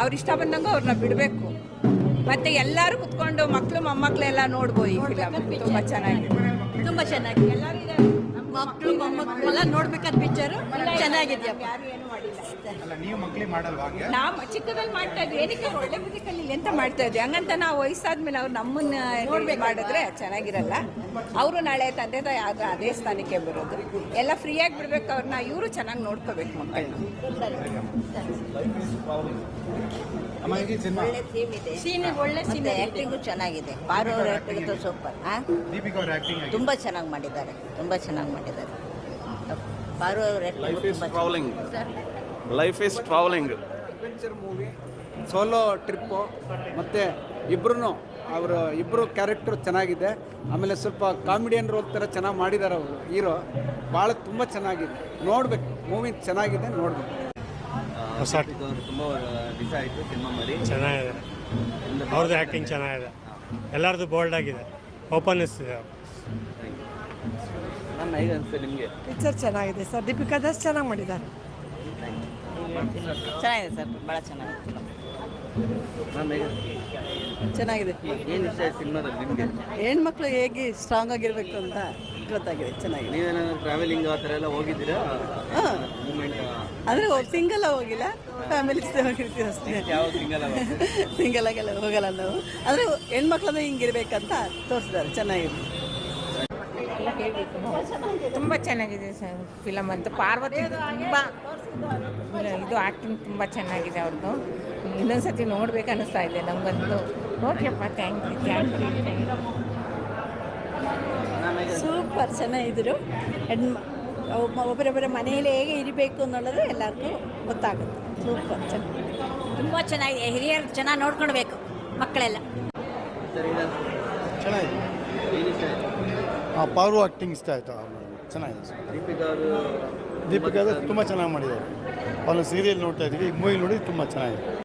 ಅವ್ರ ಇಷ್ಟ ಬಂದಂಗೆ ಅವ್ರನ್ನ ಬಿಡಬೇಕು. ಮತ್ತೆ ಎಲ್ಲರೂ ಕುತ್ಕೊಂಡು ಮಕ್ಕಳು ಮೊಮ್ಮಕ್ಕಳೆಲ್ಲ ನೋಡ್ಬೋದು ಈ ಫಿಲಮ್ ತುಂಬ ಚೆನ್ನಾಗಿದೆ. ತುಂಬ ಚೆನ್ನಾಗಿದೆ. ಮಕ್ಕಳು ಮೊಮ್ಮಕ್ಕಳು ಎಲ್ಲ ನೋಡ್ಬೇಕಾದ ಪಿಕ್ಚರ್ ಚೆನ್ನಾಗಿದೆಯಪ್ಪ. ಯಾರು ಏನು ಮಾಡಿಲ್ಲ ಅಲ್ಲ ನೀವು ಚಿಕ್ಕದಲ್ಲಿ ಮಾಡ್ತಾ ಇದ್ವಿ. ಏನಕ್ಕೆ ಒಳ್ಳೆ ಮ್ಯೂಸಿಕಲ್ಲಿ ಎಂತ ಮಾಡ್ತಾ ಇದ್ವಿ? ಹಂಗಂತ ನಾವು ವಯಸ್ಸಾದ್ಮೇಲೆ ಅವ್ರು ನಮ್ಮನ್ನ ನೋಡ್ಬೇಕು. ಮಾಡಿದ್ರೆ ಚೆನ್ನಾಗಿರಲ್ಲ. ಅವರು ನಾಳೆ ತಂದೆ ತಾಯಿ ಆದ್ರೆ ಅದೇ ಸ್ಥಾನಕ್ಕೆ ಬರೋದು. ಎಲ್ಲ ಫ್ರೀಯಾಗಿ ಬಿಡ್ಬೇಕು ಅವ್ರನ್ನ. ಇವರು ಚೆನ್ನಾಗಿ ನೋಡ್ಕೋಬೇಕು ಮಕ್ಕಳನ್ನ. ಒಳ್ಳೆ ಥೀಮ್ ಇದೆ. ಸೀನ್ ಒಳ್ಳೆ ಸಿನಿಮಾ ಮತ್ತೆ ಆಕ್ಟಿಂಗು ಚೆನ್ನಾಗಿದೆ. ಪಾರು ಅವ್ರ ಆಕ್ಟಿಂಗ್ ಸೂಪರ್. ಹಾಂ ದೀಪಿಕಾ ಅವ್ರ ಆಕ್ಟಿಂಗ್ ಆಗಿದೆ ತುಂಬಾ ಚೆನ್ನಾಗಿ ಮಾಡಿದ್ದಾರೆ. ತುಂಬ ಚೆನ್ನಾಗಿ ಮಾಡಿದ್ದಾರೆ. ಪಾರು ಅವ್ರ life is travelling life is travelling adventure movie solo trip ಮತ್ತು ಇಬ್ಬರೂ ಅವರು ಇಬ್ಬರು ಕ್ಯಾರೆಕ್ಟರ್ ಚೆನ್ನಾಗಿದೆ. ಆಮೇಲೆ ಸ್ವಲ್ಪ ಕಾಮಿಡಿಯನ್ ರೋಲ್ ಥರ ಚೆನ್ನಾಗಿ ಮಾಡಿದ್ದಾರೆ ಅವರು. ಹೀರೋ ಭಾಳ ತುಂಬ ಚೆನ್ನಾಗಿದೆ. ನೋಡಬೇಕು. ಮೂವಿ ಚೆನ್ನಾಗಿದೆ ನೋಡ್ಬೇಕು. ತುಂಬ ದಿವಸ ಆಯಿತು ಸಿನಿಮಾ ಮಾಡಿ. ಚೆನ್ನಾಗಿದೆ. ಅವ್ರದ್ದು ಆ್ಯಕ್ಟಿಂಗ್ ಚೆನ್ನಾಗಿದೆ. ಎಲ್ಲರದ್ದು ಬೋಲ್ಡ್ ಆಗಿದೆ. ಓಪನ್ನೆಸ್ ಇದೆ ನಾನು ಹೇಗೆ ಅನಿಸ್ತದೆ ನಿಮಗೆ? ಪಿಕ್ಚರ್ ಚೆನ್ನಾಗಿದೆ ಸರ್. ದೀಪಿಕಾ ದಾಸ್ ಚೆನ್ನಾಗಿ ಮಾಡಿದ್ದಾರೆ. ಚೆನ್ನಾಗಿದೆ ಸರ್ ಭಾಳ ಚೆನ್ನಾಗಿದೆ. ಹೇಗೆ ಚೆನ್ನಾಗಿದೆ. ಏನು ಇಷ್ಟ ಆಯ್ತು ಸಿನಿಮಾದಲ್ಲಿ ನಿಮಗೆ? ಹೆಣ್ಮಕ್ಳು ಹೇಗೆ ಸ್ಟ್ರಾಂಗ್ ಆಗಿರ್ಬೇಕು ಅಂತ? ಗೊತ್ತಾಗಿದೆ ಚೆನ್ನಾಗಿದೆ. ನೀವೇನಾದ್ರೂ ಟ್ರಾವೆಲಿಂಗ್ ಆ ಥರ ಎಲ್ಲ ಹೋಗಿದ್ದೀರಾ? ಹಾಂ. ಮೂಮೆಂಟ್ ಅಂದರೆ ಸಿಂಗಲ್ ಹೋಗಿಲ್ಲ ಫ್ಯಾಮಿಲಿ ಹೋಗಿರ್ತೀವಿ ಅಷ್ಟೇ. ಯಾವ ಸಿಂಗಲ್ ಸಿಂಗಲ್ ಆಗೆಲ್ಲ ಹೋಗಲ್ಲ ನಾವು. ಅಂದರೆ ಹೆಣ್ಮಕ್ಳನ್ನ ಹಿಂಗಿರ್ಬೇಕಂತ ತೋರಿಸಿದ್ದಾರೆ ಚೆನ್ನಾಗಿದೆ. ತುಂಬ ಚೆನ್ನಾಗಿದೆ ಸರ್ ಫಿಲಮ್ ಅಂತ. ಪಾರ್ವತಿ ತುಂಬ ಇದು ಆ್ಯಕ್ಟಿಂಗ್ ತುಂಬ ಚೆನ್ನಾಗಿದೆ ಅವ್ರದ್ದು ಇನ್ನೊಂದ್ಸತಿ ನೋಡ್ಬೇಕು ಅನಿಸ್ತಾ ಇದೆ ನಮಗಂತೂ ಓಕೆಪ್ಪ thank you thank you super ಚೆನ್ನಾಗಿದ್ರು ಹೆಣ್ಮ ಒಬ್ಬ- ಒಬ್ಬರೊಬ್ಬರ ಮನೆಯಲ್ಲಿ ಹೇಗೆ ಇರಬೇಕು ಅನ್ನೋದು ಎಲ್ಲರಿಗೂ ಗೊತ್ತಾಗುತ್ತೆ ಸೂಪರ್ ಚೆನ್ನಾಗಿ ತುಂಬ ಚೆನ್ನಾಗಿದೆ. ಹಿರಿಯರು ಚೆನ್ನಾಗಿ ನೋಡ್ಕೊಳ್ಬೇಕು ಮಕ್ಕಳೆಲ್ಲ. ಚೆನ್ನಾಗಿದೆ. ಏನು ಇಷ್ಟ ಆ ಪಾರು ಆಕ್ಟಿಂಗ್ ಇಷ್ಟ ಆಯಿತು? ಚೆನ್ನಾಗಿದೆ. ದೀಪಿಕಾ ಅವರು ದೀಪಿಕಾ ತುಂಬ ಚೆನ್ನಾಗಿ ಮಾಡಿದ್ದಾರೆ. ಅವನು ಸೀರಿಯಲ್ ನೋಡ್ತಾ ಇದ್ದೀವಿ. ಮೂವಿ ನೋಡಿ ತುಂಬ ಚೆನ್ನಾಗಿದೆ.